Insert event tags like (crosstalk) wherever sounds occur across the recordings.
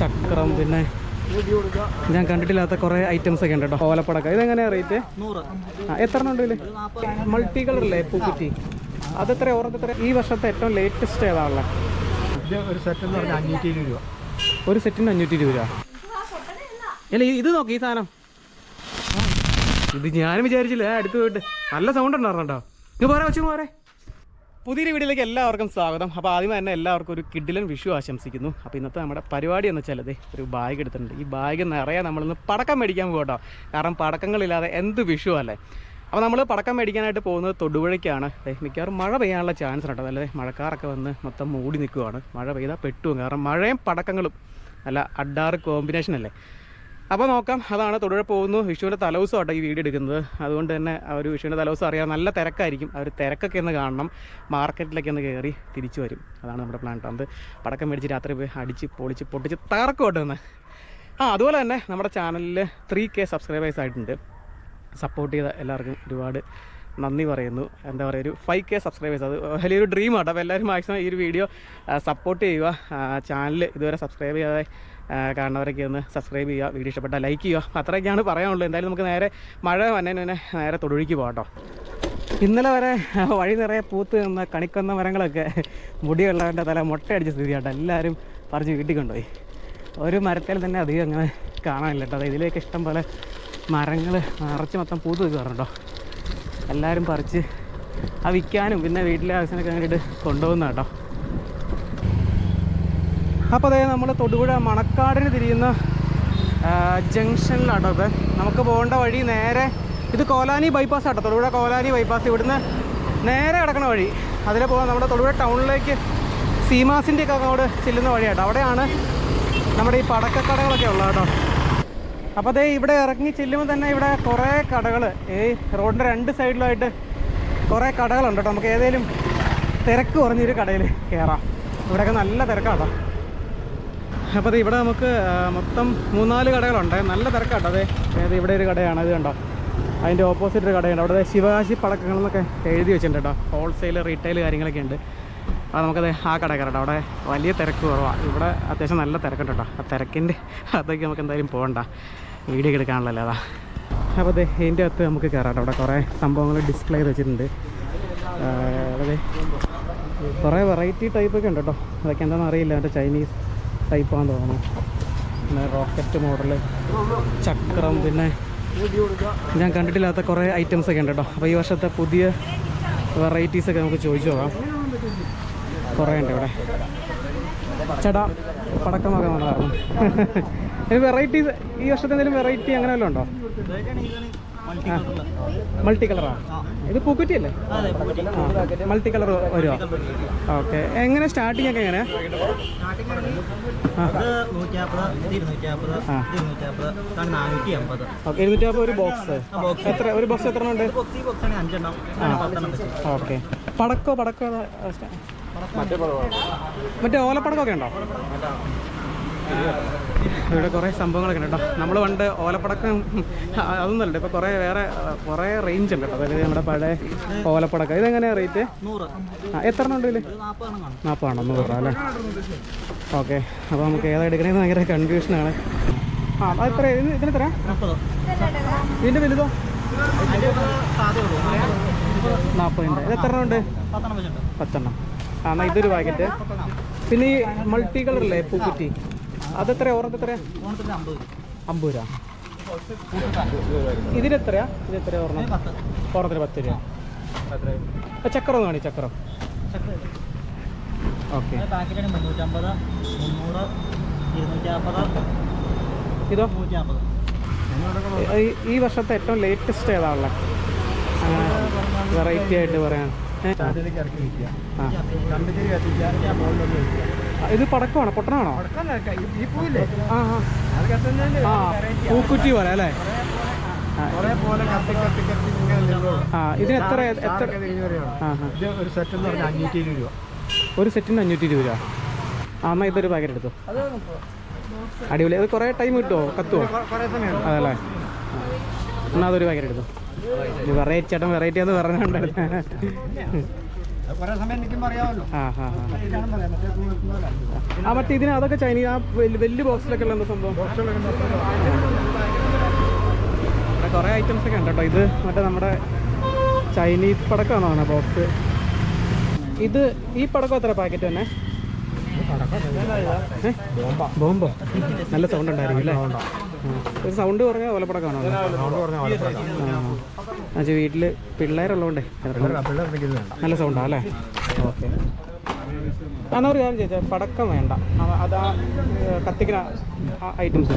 ചക്രം പിന്നെ ഞാൻ കണ്ടിട്ടില്ലാത്ത കുറേ ഐറ്റംസ് ഒക്കെ ഉണ്ട് കേട്ടോ. ഓലപ്പടക്ക. ഇതെങ്ങനെയാ റേറ്റ് ആ എത്ര ഉണ്ട് ഇതിൽ മൾട്ടി കളറല്ലേ പൂക്കുറ്റി? അതെത്ര എത്ര ഈ വർഷത്തെ ഏറ്റവും ലേറ്റസ്റ്റ് ഏതാണല്ലേ ഒരു സെറ്റ് എന്ന് പറഞ്ഞാൽ അഞ്ഞൂറ്റി ഇരുപത് രൂപ. ഒരു സെറ്റിന് അഞ്ഞൂറ്റി ഇരുപത് രൂപ. അല്ല ഇത് നോക്കി ഈ സാധനം. ഇത് ഞാനും വിചാരിച്ചില്ല. ഞാൻ അടുത്ത് പോയിട്ട്. നല്ല സൗണ്ട് ഉണ്ടായിരുന്നു ഇത് പോരാ വെച്ചു പോരെ. പുതിയൊരു വീഡിയോയിലേക്ക് എല്ലാവർക്കും സ്വാഗതം. അപ്പോൾ ആദ്യം തന്നെ എല്ലാവർക്കും ഒരു കിഡിലൻ വിഷു ആശംസിക്കുന്നു. അപ്പോൾ ഇന്നത്തെ നമ്മുടെ പരിപാടി എന്ന് വെച്ചാൽ അതെ ഒരു ബാഗ് എടുത്തിട്ടുണ്ട്. ഈ ബാഗ് നിറയെ നമ്മളിന്ന് പടക്കം മേടിക്കാൻ പോകട്ടോ കേട്ടോ കാരണം പടക്കങ്ങളില്ലാതെ എന്ത് വിഷു അല്ലേ? അപ്പോൾ നമ്മൾ പടക്കം മേടിക്കാനായിട്ട് പോകുന്നത് തൊടുപുഴയ്ക്കാണ്. മിക്കവാറും മഴ പെയ്യാനുള്ള ചാൻസ് ഉണ്ടോ അല്ലേ? മഴക്കാറൊക്കെ വന്ന് മൊത്തം മൂടി നിൽക്കുവാണ്. മഴ പെയ്താൽ പെട്ടുവും കാരണം മഴയും പടക്കങ്ങളും. നല്ല അഡാറ് കോമ്പിനേഷൻ അല്ലേ? അപ്പോൾ നോക്കാം അതാണ് തുടരെ പോകുന്നു. വിഷുവിന്റെ തലേദിവസമാട്ടോ ഈ വീഡിയോ എടുക്കുന്നത്. അതുകൊണ്ട് തന്നെ ആ ഒരു വിഷുവിന്റെ തലവസം അറിയാൻ നല്ല തിരക്കായിരിക്കും. ആ ഒരു തിരക്കൊക്കെ ഒന്ന് കാണണം. മാർക്കറ്റിലൊക്കെ ഒന്ന് കയറി തിരിച്ചു വരും. അതാണ് നമ്മുടെ പ്ലാൻ കേട്ടോ അത് പടക്കം മേടിച്ച് രാത്രി പോയി അടിച്ച് പൊളിച്ച് പൊട്ടിച്ച് തകർക്കോട്ടെ ഒന്ന് ആ അതുപോലെ തന്നെ നമ്മുടെ ചാനലിൽ ത്രീ കെ സബ്സ്ക്രൈബേഴ്സ് ആയിട്ടുണ്ട്. സപ്പോർട്ട് ചെയ്ത എല്ലാവർക്കും ഒരുപാട് നന്ദി പറയുന്നു. എന്താ പറയുക ഒരു ഫൈവ് കെ സബ്സ്ക്രൈബേഴ്സ് അത് വലിയൊരു ഡ്രീമാണ് അപ്പോൾ എല്ലാവരും മാക്സിമം ഈ ഒരു വീഡിയോ സപ്പോർട്ട് ചെയ്യുക. ചാനൽ ഇതുവരെ സബ്സ്ക്രൈബ് ചെയ്യാതെ കാണുന്നവരൊക്കെ ഒന്ന് സബ്സ്ക്രൈബ് ചെയ്യുക വീഡിയോ ഇഷ്ടപ്പെട്ടാൽ ലൈക്ക് ചെയ്യുക. അത്രയൊക്കെയാണ് പറയാനുള്ളത് എന്തായാലും നമുക്ക് നേരെ മഴ വന്നതിന് തന്നെ നേരെ തൊടുഴിക്ക് പോകാം ഇന്നലെ വരെ വഴി നിറയെ പൂത്ത് നിന്ന കണിക്കൊന്ന മരങ്ങളൊക്കെ മുടിയുള്ളവന്റെ തല മുട്ടയടിച്ച സ്ഥിതിയാട്ടോ. എല്ലാവരും പറിച്ച് വീട്ടിൽ കൊണ്ടുപോയി. ഒരു മരത്തിൽ തന്നെ അധികം അങ്ങനെ കാണാനില്ല കേട്ടോ. ഇതിലേക്ക് ഇഷ്ടം പോലെ മരങ്ങൾ നിറച്ച് മൊത്തം പൂത്ത് നിൽക്കാറുണ്ടോ എല്ലാവരും പറിച്ച് ആ വിൽക്കാനും പിന്നെ വീട്ടിലെ ആവശ്യത്തിനൊക്കെ വേണ്ടിയിട്ട് കൊണ്ടുപോകുന്ന കേട്ടോ. അപ്പോൾ അതായത് നമ്മൾ തൊടുപുഴ മണക്കാടിന് തിരിയുന്ന ജംഗ്ഷനിലാണ് ഇത്. നമുക്ക് പോകേണ്ട വഴി നേരെ ഇത് കോലാനി ബൈപ്പാസ് ആട്ടോ. തൊടുപുഴ കോലാനി ബൈപ്പാസ് ഇവിടുന്ന് നേരെ കിടക്കണ വഴി. അതിലെ പോകാൻ നമ്മുടെ തൊടുപുഴ ടൗണിലേക്ക് സീമാസിന്റെ ഒക്കെ അങ്ങോട്ട് ചെല്ലുന്ന വഴിയാട്ടോ. അവിടെയാണ് നമ്മുടെ ഈ പടക്കക്കടകളൊക്കെ ഉള്ളത് കേട്ടോ. അപ്പോൾ അതേ ഇവിടെ ഇറങ്ങി ചെല്ലുമ്പോൾ തന്നെ ഇവിടെ കുറേ കടകൾ ഈ റോഡിന്റെ രണ്ട് സൈഡിലായിട്ട് കുറേ കടകളുണ്ട് കേട്ടോ. നമുക്ക് ഏതെങ്കിലും തിരക്ക് കുറഞ്ഞൊരു കടയിൽ കയറാം ഇവിടെയൊക്കെ നല്ല തിരക്കാട്ടോ. അപ്പോൾ അത് ഇവിടെ നമുക്ക് മൊത്തം മൂന്നാൽ കടകളുണ്ട്. നല്ല തിരക്കാട്ടോ അതെ അതായത് ഇവിടെ ഒരു കടയാണ് ഇത് കണ്ടോ? അതിന്റെ ഓപ്പോസിറ്റ് ഒരു കടയുണ്ട്. അവിടെ ശിവകാശി പടക്കങ്ങൾ എന്നൊക്കെ എഴുതി വെച്ചിട്ടുണ്ട് കേട്ടോ. ഹോൾസെയിൽ റീറ്റെയിൽ കാര്യങ്ങളൊക്കെ ഉണ്ട്. അത് നമുക്കത് ആ കട കയറട്ടോ അവിടെ വലിയ തിരക്ക് കുറവാണ് ഇവിടെ അത്യാവശ്യം നല്ല തിരക്കുണ്ട് കേട്ടോ. ആ തിരക്കിന്റെ അതൊക്കെ നമുക്ക് എന്തായാലും പോകണ്ട. വീഡിയോ എടുക്കാനുള്ളല്ലോ അതാ. അപ്പോൾ അതെ ഇതിന്റെ അകത്ത് നമുക്ക് കയറാട്ടോ അവിടെ കുറേ സംഭവങ്ങൾ ഡിസ്പ്ലേ ചെയ്ത് വെച്ചിട്ടുണ്ട്. അതെ കുറേ വെറൈറ്റി ടൈപ്പൊക്കെ ഉണ്ട് കേട്ടോ. അതൊക്കെ എന്താണെന്ന് അറിയില്ല. മറ്റേ ചൈനീസ് ടൈപ്പാന്ന് തോന്നുന്നു. പിന്നെ റോക്കറ്റ് മോഡൽ ചക്രം പിന്നെ ഞാൻ കണ്ടിട്ടില്ലാത്ത കുറേ ഐറ്റംസ് ഒക്കെ ഉണ്ട് കേട്ടോ അപ്പോൾ ഈ വർഷത്തെ പുതിയ വെറൈറ്റീസ് ഒക്കെ നമുക്ക് ചോദിച്ചു നോക്കാം. കുറേ ഉണ്ട് ഇവിടെ. ചേട്ടാ പടക്കമൊക്കെ വന്നതാണ് വെറൈറ്റീസ് (laughs) ഈ വർഷത്തെ എന്തെങ്കിലും വെറൈറ്റി അങ്ങനെ വല്ലതും ഉണ്ടോ? മൾട്ടി കളറാ ഇത് പൂക്കുറ്റി. അല്ലേ മൾട്ടി കളർ വരുമോ ഓക്കെ. എങ്ങനെ? സ്റ്റാർട്ടിംഗ് ഒക്കെ എങ്ങനെ? ഓക്കെ ഇരുന്നൂറ്റി അമ്പത് ഒരു ബോക്സ് എത്ര ഒരു ബോക്സ് എത്ര ഉണ്ട് ഓക്കെ. പടക്കോ പടക്കോ മറ്റേ ഓലപ്പടക്കമൊക്കെ ഉണ്ടോ? ഇവിടെ കുറേ സംഭവങ്ങളൊക്കെ ഉണ്ട് കേട്ടോ. നമ്മൾ പണ്ട് ഓലപ്പടക്കം അതൊന്നല്ല അതൊന്നുമല്ല ഇപ്പോൾ കുറേ വേറെ കുറേ റേഞ്ച് ഉണ്ട് കേട്ടോ. അതായത് നമ്മുടെ പഴയ ഓലപ്പടക്കം. ഇതെങ്ങനെയാണ് റേറ്റ് ആ എത്ര എണ്ണം ഉണ്ട് ഇതിൽ നാൽപ്പതാണോ നൂറ് അല്ലേ? ഓക്കെ അപ്പോൾ നമുക്ക് ഏതാ എടുക്കണേന്ന് ഭയങ്കര കൺഫ്യൂഷനാണ് ആ അത് എത്ര? ഇതിന് ഇതിനെത്ര ഇതിന്റെ വലുതോ? നാൽപ്പതിന്റെ ഇത് എത്ര എണ്ണം ഉണ്ട്? പത്തെണ്ണം ആ എന്നാൽ ഇതൊരു പാക്കറ്റ് പിന്നെ ഈ മൾട്ടി കളറല്ലേ പൂക്കുറ്റി? അതെത്ര ഓണത്തിന് അമ്പത് രൂപ. ഇതിനെത്രയാ ഇതിനെത്ര ഇത് ഓർമ്മ പത്ത്. ഓറത്തിന് പത്ത് രൂപ. ചക്രം ഒന്ന് കാണി ചക്രം. ഓക്കെ. ഇതോ? ഈ- ഈ വർഷത്തെ ഏറ്റവും ലേറ്റസ്റ്റ് ഏതാണുള്ള വെറൈറ്റി ആയിട്ട് പറയാൻ. ആ, ഇത് പടക്കമാണോ? പൊട്ടനാണോ? പൂക്കുറ്റി പോലെ അല്ലേ? ആ, ഇതിന് എത്ര എത്ര ഒരു സെറ്റ് എന്ന് പറഞ്ഞാൽ അഞ്ഞൂറ്റി ഇരുപത് രൂപ. ഒരു സെറ്റിന് അഞ്ഞൂറ്റി ഇരുപത് രൂപ. ആ എന്നാൽ ഇതൊരു പാക്കറ്റ് എടുത്തു. അടിപൊളി. അത് കുറേ ടൈം കിട്ടുമോ കത്തുമോ അതല്ലേ എന്നാൽ അതൊരു പാക്കറ്റ് എടുത്തു. വെറൈറ്റി ചേട്ടൻ വെറൈറ്റി അത് പറഞ്ഞുകൊണ്ടായിരുന്നു ആ മറ്റേ ഇതിന് അതൊക്കെ ചൈനീസ് ആ വലിയ ബോക്സിലൊക്കെ ഉള്ള എന്താ സംഭവം? ഇവിടെ കുറേ ഐറ്റംസ് ഒക്കെ ഉണ്ട് കേട്ടോ ഇത് മറ്റേ നമ്മുടെ ചൈനീസ് പടക്കമാണോ ബോക്സ് ഇത് ഈ പടക്കം എത്ര പാക്കറ്റ് തന്നെ? ബോംബോ. നല്ല സൗണ്ട് ഉണ്ടായിരിക്കും അല്ലേ? ഒരു സൗണ്ട് പറഞ്ഞാൽ ഓലപ്പടക്കമാണോ ആ വീട്ടിൽ പിള്ളേരുള്ളതുകൊണ്ടേ നല്ല സൗണ്ടാ അല്ലേ? ഓക്കെ. എന്നാ ഒരു കാര്യം ചോദിച്ചാൽ പടക്കം വേണ്ട. അതാ കത്തിക്കുന്ന ഐറ്റംസ്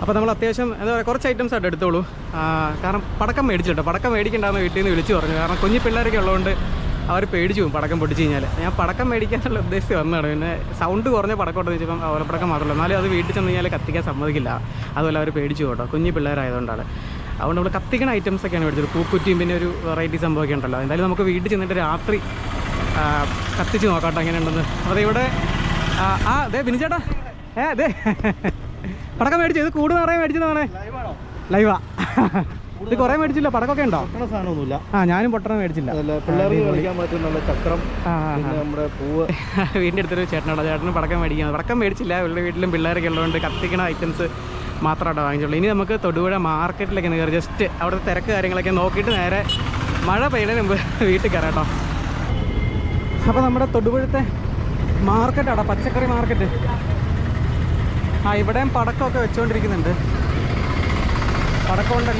അപ്പോൾ നമ്മൾ അത്യാവശ്യം എന്താ പറയുക കുറച്ച് ഐറ്റംസ് ആയിട്ട് എടുത്തോളൂ. കാരണം പടക്കം മേടിച്ചിട്ടോ പടക്കം മേടിക്കണ്ടെന്ന് വീട്ടിൽ നിന്ന് വിളിച്ചു പറഞ്ഞു. കാരണം കുഞ്ഞു പിള്ളേരൊക്കെ ഉള്ളതുകൊണ്ട് അവർ പേടിച്ചു പോകും പടക്കം പൊട്ടിച്ച് കഴിഞ്ഞാൽ ഞാൻ പടക്കം മേടിക്കാനുള്ള ഉദ്ദേശിച്ച് വന്നതാണ്. പിന്നെ സൗണ്ട് കുറഞ്ഞ പടക്കം ഉണ്ടെന്ന് വെച്ചപ്പം ഓലപ്പടക്കം മാത്രമല്ല. എന്നാലും അത് വീട്ടിൽ ചെന്ന് കഴിഞ്ഞാൽ കത്തിക്കാൻ സമ്മതിക്കില്ല. അതുപോലെ അവർ പേടിച്ചു കേട്ടോ. കുഞ്ഞു പിള്ളേരായതുകൊണ്ടാണ്. അതുകൊണ്ട് നമ്മൾ കത്തിക്കണ ഐറ്റംസ് ഒക്കെയാണ് മേടിച്ചത്. പൂക്കുറ്റിയും പിന്നെ ഒരു വെറൈറ്റി സംഭവമൊക്കെ ഉണ്ടല്ലോ. എന്തായാലും നമുക്ക് വീട്ടിൽ ചെന്നിട്ട് രാത്രി കത്തിച്ച് നോക്കാട്ടോ എങ്ങനെയുണ്ടെന്ന്. അപ്പോൾ ഇവിടെ ആ, അതെ ബിനിച്ചേട്ടാ ഏ അതെ പടക്കം മേടിച്ചു. ഇത് കൂട് നിറയെ മേടിച്ചതാണേ. ലൈവാ ഇത് കൊറേ മേടിച്ചില്ല പടക്കൊക്കെ ഉണ്ടോ? സാധനമൊന്നുമില്ല. ആ ഞാനും പൊട്ടണം മേടിച്ചില്ല. (laughs) വീടിന്റെ അടുത്തൊരു ചേട്ടനാണ് ചേട്ടന് പടക്കം മേടിക്കാൻ പടക്കം മേടിച്ചില്ല. ഇവരുടെ വീട്ടിലും പിള്ളേരൊക്കെ ഉള്ളതുകൊണ്ട് കത്തിക്കണ ഐറ്റംസ് മാത്രമായിട്ട് വാങ്ങിച്ചുള്ളൂ ഇനി നമുക്ക് തൊടുപുഴ മാർക്കറ്റിലേക്ക് ഒന്ന് കയറി. ജസ്റ്റ് അവിടുത്തെ തിരക്ക് കാര്യങ്ങളൊക്കെ നോക്കിയിട്ട് നേരെ മഴ പെയ്യുന്നതിന് മുമ്പ് വീട്ടിൽ കയറാം കേട്ടോ. അപ്പോൾ നമ്മുടെ തൊടുപുഴത്തെ മാർക്കറ്റാടാ പച്ചക്കറി മാർക്കറ്റ്. ആ ഇവിടെയും പടക്കമൊക്കെ വെച്ചുകൊണ്ടിരിക്കുന്നുണ്ട് പടക്കം കൊണ്ട്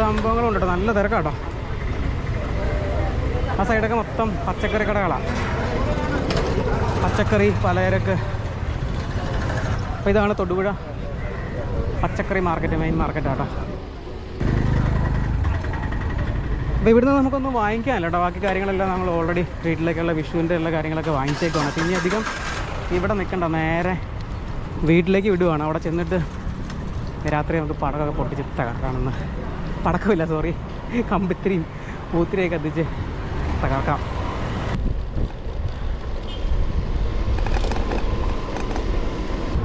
സംഭവങ്ങളും ഉണ്ട് നല്ല തിരക്കാട്ടോ. ആ സൈഡൊക്കെ മൊത്തം പച്ചക്കറി കടകളാണ് പച്ചക്കറി പലചരക്ക്. അപ്പോൾ ഇതാണ് തൊടുപുഴ പച്ചക്കറി മാർക്കറ്റ് മെയിൻ മാർക്കറ്റ് ആട്ടോ അപ്പോൾ ഇവിടുന്ന് നമുക്കൊന്നും വാങ്ങിക്കാനല്ല കേട്ടോ. ബാക്കി കാര്യങ്ങളെല്ലാം നമ്മൾ ഓൾറെഡി വീട്ടിലേക്കുള്ള വിഷുവിന്റെ എല്ലാ കാര്യങ്ങളൊക്കെ വാങ്ങിച്ചേക്കുവാണ്. പിന്നെ അധികം ഇവിടെ നിൽക്കണ്ട. നേരെ വീട്ടിലേക്ക് വിടുവാണ്. അവിടെ ചെന്നിട്ട് രാത്രി നമുക്ക് പടകൊക്കെ പൊട്ടിച്ചിട്ടാണ് തകർക്കാമെന്ന് പടക്കമില്ല സോറി കമ്പിത്തിരിയും പൂത്തിരിയൊക്കെ കത്തിച്ച് തകർക്കാം.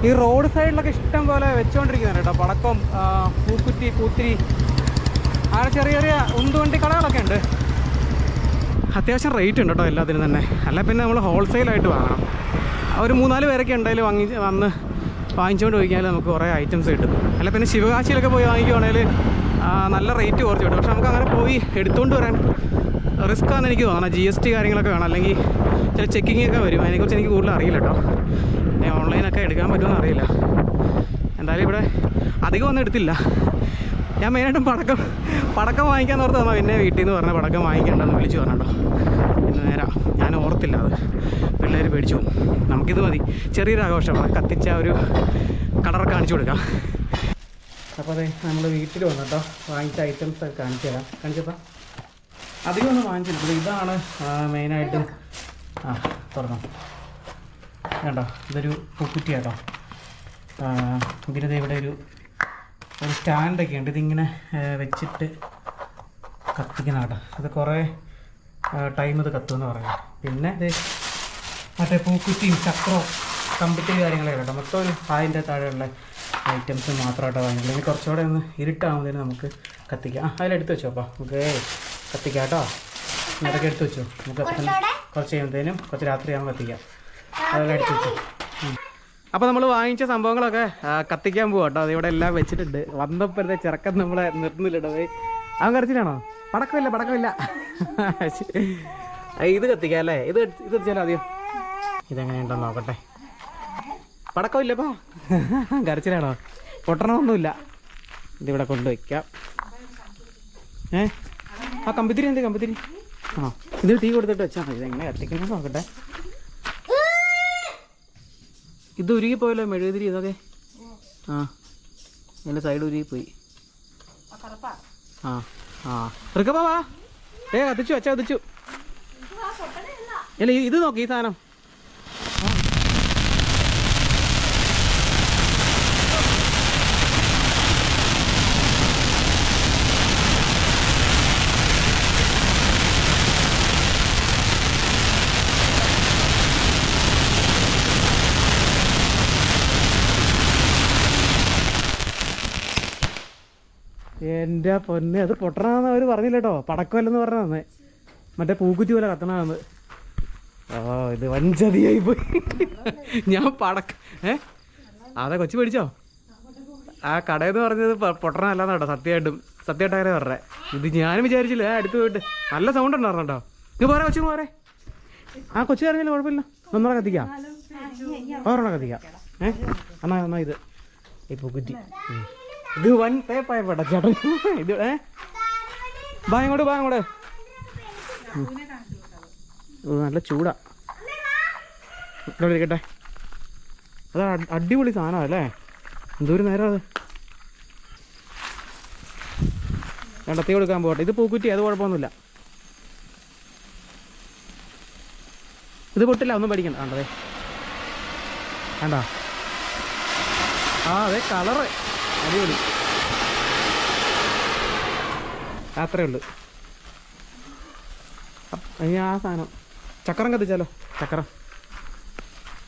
ഈ റോഡ് സൈഡിലൊക്കെ ഇഷ്ടം പോലെ വെച്ചുകൊണ്ടിരിക്കുന്നുണ്ട് കേട്ടോ. പടക്കം പൂക്കുറ്റി പൂത്തിരി. അങ്ങനെ ചെറിയ ചെറിയ ഉന്തുവണ്ടി കടകളൊക്കെ ഉണ്ട്. അത്യാവശ്യം റേറ്റ് ഉണ്ട് കേട്ടോ എല്ലാത്തിനും തന്നെ. അല്ല പിന്നെ നമ്മൾ ഹോൾസെയിലായിട്ട് വാങ്ങണം. ഒരു മൂന്നാൽ പേരൊക്കെ ഉണ്ടായാലും വാങ്ങി വന്ന് വാങ്ങിച്ചുകൊണ്ട് പോയി നമുക്ക് കുറേ ഐറ്റംസ് കിട്ടും. അല്ല പിന്നെ ശിവകാശിയിലൊക്കെ പോയി വാങ്ങിക്കുവാണെങ്കിൽ നല്ല റേറ്റ് കുറച്ച് കിട്ടും. പക്ഷെ നമുക്ക് അങ്ങനെ പോയി എടുത്തുകൊണ്ട് വരാൻ റിസ്ക് ആണെന്ന് എനിക്ക് തോന്നണം. ജി എസ് ടി കാര്യങ്ങളൊക്കെ വേണം. അല്ലെങ്കിൽ ചില ചെക്കിംഗ് ഒക്കെ വരും. അതിനെക്കുറിച്ച് എനിക്ക് കൂടുതൽ അറിയില്ല കേട്ടോ ഞാൻ ഓൺലൈനൊക്കെ എടുക്കാൻ പറ്റുമെന്ന് അറിയില്ല. എന്തായാലും ഇവിടെ അധികം ഒന്നും എടുത്തില്ല. ഞാൻ മെയിനായിട്ടും പടക്കം പടക്കം വാങ്ങിക്കാൻ ഓർത്ത് തന്നാൽ പിന്നെ വീട്ടിൽ നിന്ന് പറഞ്ഞ പടക്കം വാങ്ങിക്കണ്ടെന്ന് വിളിച്ചു പറഞ്ഞോ പിന്നെ നേരാ. ഞാൻ ഓർത്തില്ല അത്. പിള്ളേർ പേടിച്ചു പോകും. നമുക്കിത് മതി. ചെറിയൊരു ആഘോഷമാണ് കത്തിച്ച ഒരു കളർ കാണിച്ചു കൊടുക്കാം. അപ്പോൾ അതെ നമ്മൾ വീട്ടിൽ വന്നിട്ടോ. വാങ്ങിച്ച ഐറ്റംസ് കാണിച്ചു തരാം. കാണിച്ചപ്പോൾ അധികം ഒന്നും വാങ്ങിച്ചില്ല ഇതാണ് മെയിനായിട്ട് ആ തുറന്നോ. വേണ്ടോ ഇതൊരു പൂക്കുറ്റി കേട്ടോ ദേ ഇവിടെ ഒരു ഒരു സ്റ്റാൻഡൊക്കെ ഉണ്ട്. ഇതിങ്ങനെ വെച്ചിട്ട് കത്തിക്കുന്ന കേട്ടോ. അത് കുറേ ടൈം ഇത് കത്തുമെന്ന് പറയാം. പിന്നെ ഇത് മറ്റേ പൂക്കുറ്റിയും ചക്രവും കമ്പിറ്റി കാര്യങ്ങളൊക്കെ കേട്ടോ മൊത്തം ഒരു അതിന്റെ താഴെയുള്ള ഐറ്റംസ് മാത്രമായിട്ടോ വാങ്ങിക്കുന്നത് ഇനി കുറച്ചുകൂടെ ഒന്ന് ഇരുട്ടാകുന്നതിന് നമുക്ക് കത്തിക്കാം. ആ അതിലെടുത്ത് വെച്ചോ അപ്പോൾ നമുക്ക് കത്തിക്കാം കേട്ടോ അതൊക്കെ എടുത്ത് വെച്ചോ. നമുക്ക് കുറച്ച് കഴിയുമ്പോഴത്തേനും കുറച്ച് രാത്രിയാകുമ്പോൾ കത്തിക്കാം. അതെല്ലാം എടുത്ത് വെച്ചോ. അപ്പോൾ നമ്മൾ വാങ്ങിച്ച സംഭവങ്ങളൊക്കെ കത്തിക്കാൻ പോവാ കേട്ടോ അതിവിടെ എല്ലാം വെച്ചിട്ടുണ്ട്. വന്നപ്പോഴത്തെ ചെറുക്കൻ നമ്മളെ നിർത്തുന്നില്ലട്ടോ അവൻ കരച്ചിലാണോ? പടക്കമില്ല പടക്കമില്ല. (laughs) ഇത് കത്തിക്കാം അല്ലേ? ഇത് ഇത് വെച്ചാലോ ആദ്യം? ഇതെങ്ങനെയുണ്ടെന്ന് നോക്കട്ടെ. പടക്കമില്ലപ്പോ. (laughs) കരച്ചിലാണോ? പൊട്ടണമൊന്നുമില്ല. ഇതിവിടെ കൊണ്ടുവയ്ക്കാം. ഏ? ആ കമ്പിത്തിരി എന്ത് കമ്പിത്തിരി? ആ ഇത് തീ കൊടുത്തിട്ട് വെച്ചാൽ മതി. എങ്ങനെ കത്തിക്കുന്നത് നോക്കട്ടെ. ഇത് ഉരുകി പോയല്ലോ മെഴുകുതിരി ഇതൊക്കെ? ആ എന്റെ സൈഡ് ഉരുകി പോയി ആ. ആ ഏ കത്തിച്ചു അച്ഛാ കത്തിച്ചു. അല്ല ഇത് നോക്കി ഈ സാധനം. എന്റെ പൊന്നെ അത് പൊട്ടണമെന്ന് അവർ പറഞ്ഞില്ല കേട്ടോ പടക്കമല്ലെന്ന് പറഞ്ഞ തന്നെ മറ്റേ പൂക്കുറ്റി പോലെ കത്തണമെന്ന് ഓ ഇത് വഞ്ചതിയായി പോയി. ഞാൻ പടക്ക ഏ? അതെ കൊച്ചു പഠിച്ചോ? ആ കടയെന്ന് പറഞ്ഞത് പൊട്ടണമല്ലാന്ന് കേട്ടോ സത്യമായിട്ടും. സത്യമായിട്ട് അങ്ങനെ പറഞ്ഞേ. ഇത് ഞാനും വിചാരിച്ചില്ല. അടുത്ത് പോയിട്ട്. നല്ല സൗണ്ട് ഉണ്ടായിരുന്നു കേട്ടോ ഇത് പോരെ കൊച്ചു പോരെ. ആ കൊച്ചു പറഞ്ഞില്ല കുഴപ്പമില്ല. ഒന്നുകൂടെ കത്തിക്കാം. ഒരെണ്ണം കത്തിക്കാം. ഏ? എന്നാ എന്നാ ഇത്. ഈ പൂക്കുറ്റി. ഉം. ഇത് വൻ തേപ്പായ പെട്ട ചേട്ടൻ ഇത് ഏ? ബാ ഇങ്ങോട്ട് ബാ ഇങ്ങോട്ട്. നല്ല ചൂടാ. ഇവിടെ ഇരിക്കട്ടെ. അത് അടിപൊളി സാധനമാണ് അല്ലേ? എന്തൊരു നേരം അത്. രണ്ടത്തി കൊടുക്കാൻ പോകട്ടെ ഇത് പൂക്കുറ്റി അത് കുഴപ്പമൊന്നുമില്ല. ഇത് പൊട്ടില്ല ഒന്നും പഠിക്കണ്ട കണ്ടതേ കണ്ടോ? ആ അതെ കളറ്. അടിപൊളി. അത്രേ ഉള്ളു. അയ്യ ആ സാധനം. ചക്രം കത്തിച്ചാലോ? ചക്രം.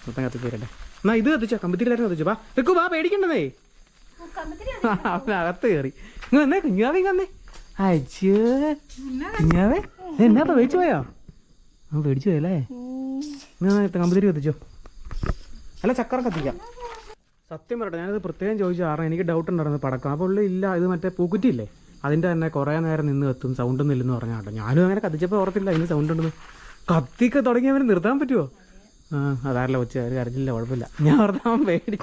മൊത്തം കത്തിച്ചേരട്ടെ എന്നാ ഇത് കത്തിച്ചോ? കമ്പത്തിരിലായിരുന്നു കത്തിച്ചു? വാ റിക്കു വാ പേടിക്കണ്ടതേ അവനകത്ത് കയറി ഇങ്ങ് വന്നേ കുഞ്ഞാവേ കന്നേ അയ്യോ. കുഞ്ഞാവേ എന്നാ പേടിച്ചു പോയോ? പേടിച്ചു പോയല്ലേ? കമ്പത്തിരി കത്തിച്ചോ? അല്ല ചക്രം കത്തിക്കാം. സത്യം പറയട്ടെ ഞാനത് പ്രത്യേകം ചോദിച്ചു എനിക്ക് ഡൗട്ട് ഉണ്ടായിരുന്നു പടക്കം. അപ്പോൾ ഉള്ളിൽ ഇല്ല ഇത് മറ്റേ പൂക്കുറ്റിയില്ലേ? അതിന്റെ തന്നെ കുറേ നേരം നിന്ന് കത്തും സൗണ്ട് ഒന്നും ഇല്ലെന്ന് പറഞ്ഞാൽ കേട്ടോ. ഞാനും അങ്ങനെ കത്തിച്ചപ്പോൾ ഓർത്തില്ല അതിന് സൗണ്ട് ഉണ്ടെന്ന്. കത്തിയൊക്കെ തുടങ്ങിയവർ നിർത്താൻ പറ്റുമോ ആ അതാരല്ല വെച്ച് അവർ കരഞ്ഞില്ല കുഴപ്പമില്ല. ഞാൻ ഓർത്താൻ പേടി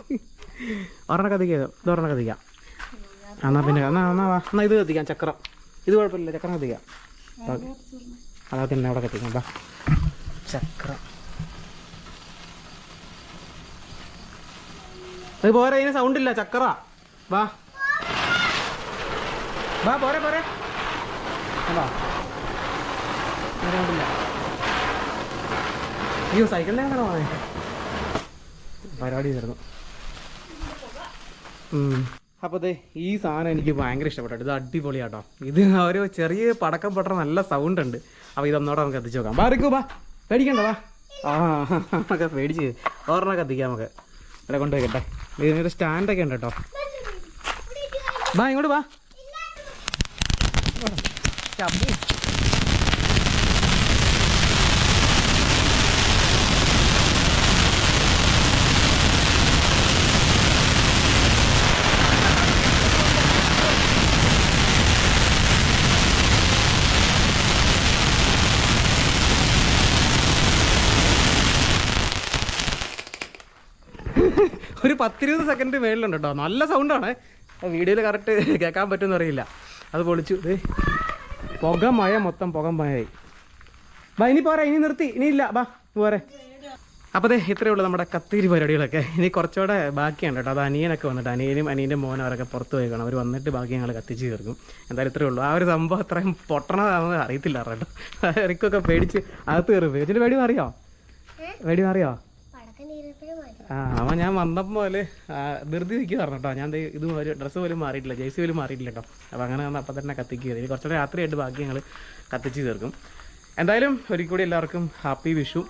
ഒരെണ്ണം കത്തിക്കാം ഇത് ഒരെണ്ണം കത്തിക്കാം. എന്നാ പിന്നെ എന്നാ എന്നാ വാ എന്നാ ഇത് കത്തിക്കാം ചക്രം. ഇത് കുഴപ്പമില്ല ചക്രം കത്തിക്കാം. അതാ തന്നെ അവിടെ കത്തിക്കാം ചക്രം. അത് പോരെ ഇതിന് സൗണ്ട് ഇല്ല ചക്കറ വാ. വാ പോരെ പോരെ. വാ. സൗണ്ടില്ല അയ്യോ അങ്ങനെ പോണേ പരിപാടി ചേർന്നു അപ്പോൾ അതെ ഈ സാധനം എനിക്ക് ഭയങ്കര ഇഷ്ടപ്പെട്ടു. ഇത് അടിപൊളിയാട്ടോ. ഇത് ഒരു ചെറിയ പടക്കം പെട്ട നല്ല സൗണ്ട് ഉണ്ട്. അപ്പോൾ ഇതൊന്നോടെ നമുക്ക് എത്തിച്ചു നോക്കാം. ബാറിക്കൂ ബാ പേടിക്കണ്ട വാ. ആ (laughs) നമുക്ക് പേടിച്ച്. ഓർണൊക്കെ കത്തിക്കാം നമുക്ക്. ഇവിടെ കൊണ്ടുപോയിക്കട്ടെ ഇതിനൊരു സ്റ്റാൻഡൊക്കെ ഉണ്ട് കേട്ടോ. വാ. ഇങ്ങോട്ട് വാ. ചമ്മി. ഒരു പത്തിരുപത് സെക്കൻഡ് മേളിലുണ്ട് കേട്ടോ നല്ല സൗണ്ടാണ് വീഡിയോയിൽ കറക്റ്റ് കേൾക്കാൻ പറ്റുമെന്ന് അറിയില്ല. അത് പൊളിച്ചു. ദേ പുക മഴ മൊത്തം പുക ബാ ഇനി പോരാ ഇനി നിർത്തി. ഇനി ഇല്ല. വാ പോരെ. അപ്പോൾ അതെ ഇത്രയേ ഉള്ളൂ നമ്മുടെ കത്തിരി പരിപാടികളൊക്കെ. ഇനി കുറച്ചുകൂടെ ബാക്കിയാണ് കേട്ടോ അത് അനിയനൊക്കെ വന്നിട്ട് അനിയനും അനിയന്റെ മോനും അവരൊക്കെ പുറത്ത് പോയി കാണും. അവർ വന്നിട്ട് ബാക്കി ഞങ്ങൾ കത്തിച്ച് തീർക്കും. എന്തായാലും ഇത്രയേ ഉള്ളൂ. ആ ഒരു സംഭവം അത്രയും പൊട്ടണതാണെന്ന് അറിയത്തില്ല കേട്ടോ. അവർക്കൊക്കെ പേടിച്ച് അകത്ത് കയറി. പേടിച്ചിട്ട് പേടി മാറിയോ? പേടി മാറിയോ? ആ അവൻ ഞാൻ വന്നപ്പോൾ മുതൽ ധൃതി നിൽക്കുമായിരുന്നു കേട്ടോ ഞാൻ ഇത് ഒരു ഡ്രസ്സ് പോലും മാറിയിട്ടില്ല ജേഴ്സി പോലും മാറിയിട്ടില്ല കേട്ടോ അപ്പോൾ അങ്ങനെ വന്ന് അപ്പം തന്നെ കത്തിക്കുക ഇനി കുറച്ചുകൂടെ രാത്രിയായിട്ട് ബാക്കി ഞങ്ങൾ കത്തിച്ച് തീർക്കും. എന്തായാലും ഒരിക്കൽ കൂടി എല്ലാവർക്കും ഹാപ്പി വിഷു.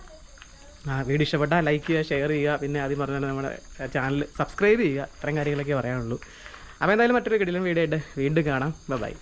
വീഡിയോ ഇഷ്ടപ്പെട്ടാൽ ലൈക്ക് ചെയ്യുക ഷെയർ ചെയ്യുക. പിന്നെ ആദ്യം പറഞ്ഞ നമ്മുടെ ചാനൽ സബ്സ്ക്രൈബ് ചെയ്യുക. ഇത്രയും കാര്യങ്ങളൊക്കെ പറയാനുള്ളൂ. അപ്പോൾ എന്തായാലും മറ്റൊരു കിടിലും വീഡിയോ ആയിട്ട് വീണ്ടും കാണാം. ബൈ